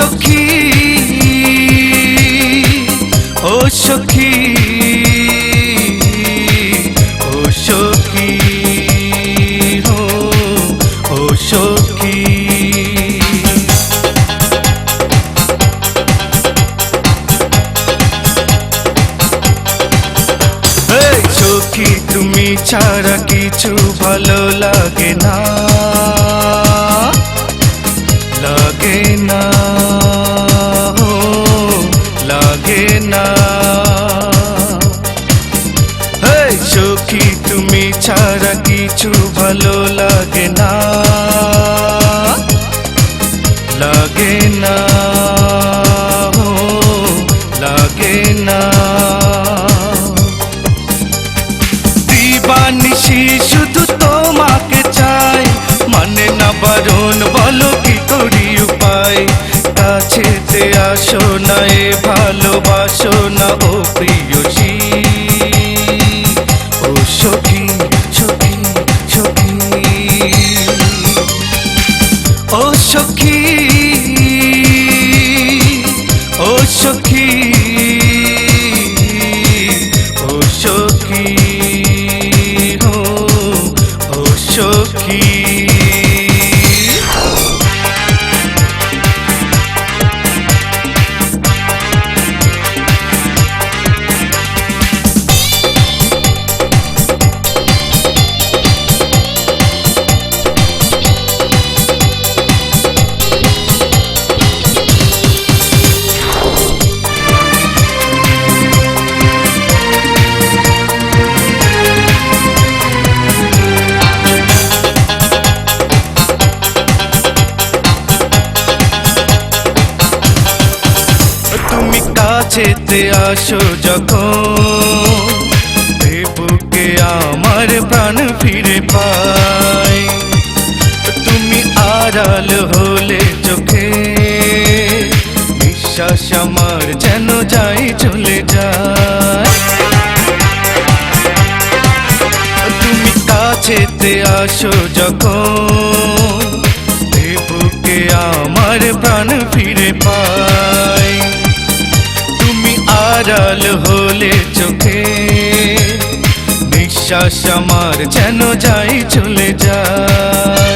সখী, ও সখী ও সখী, হো, ও সখী। সখী, তুমি ছাড়া কিছু ভালো লাগে না। লাগে না। দিবানিশি শুধু তোমাকে চাই। মানে না বারণ, বলো কি করি উপায়? কাছেতে আসো না, এ ভালোবাসো না, ও প্রিয়সী। ও সখী সখী সখী। ও সখী আসো যখন এ বুকে আমার প্রাণ ফিরে পাই। তুমি আড়াল হলে চোখে বিশ্বাস আমার যেন যাই চলে যায়। তুমি কাছেতে আসো যখন এ বুকে আমার প্রাণ ফিরে আড়াল হলে চোখে। নিঃশ্বাস আমার যেন যাই চলে যায়।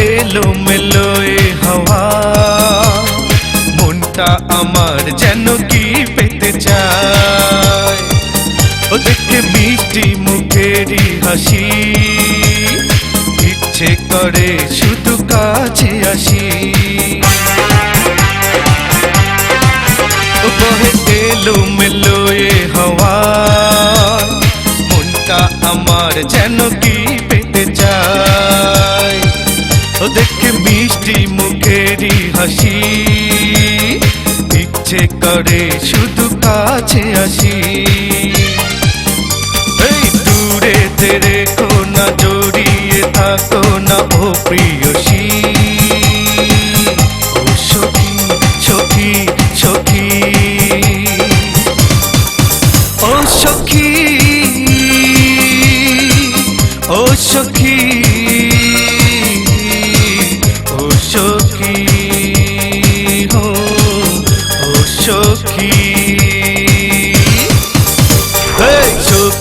এলো মেলো এ হাওয়া। মনটা আমার যেন কি পেতে চায়। ও দেখে মিষ্টি মুখেরই হাসি। ইচ্ছে করে শুধু কাছে আসি। বহে এলো মেলো এ হাওয়া। মনটা আমার যেন কি পেতে দেখে মিষ্টি মুখেরই হাসি। ইচ্ছে করে শুধু কাছে আসি। এই দূরে তেরে না, জড়িয়ে থাকো না, ও প্রিয়সী।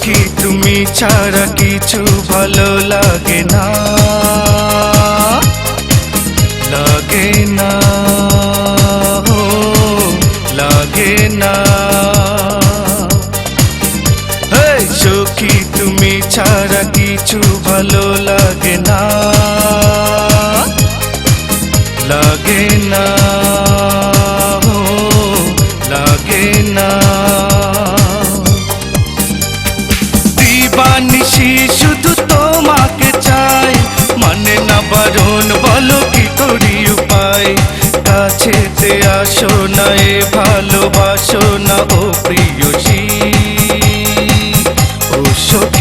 সখী তুমি ছাড়া কিছু ভালো লাগে না? লাগে না ও লাগে না। সখী, তুমি ছাড়া কিছু ভালো লাগে না। লাগে না। কারণ বলো কি করি উপায়? কাছে আসো না, এ ভালোবাসো না, ও প্রিয় ও সত্যি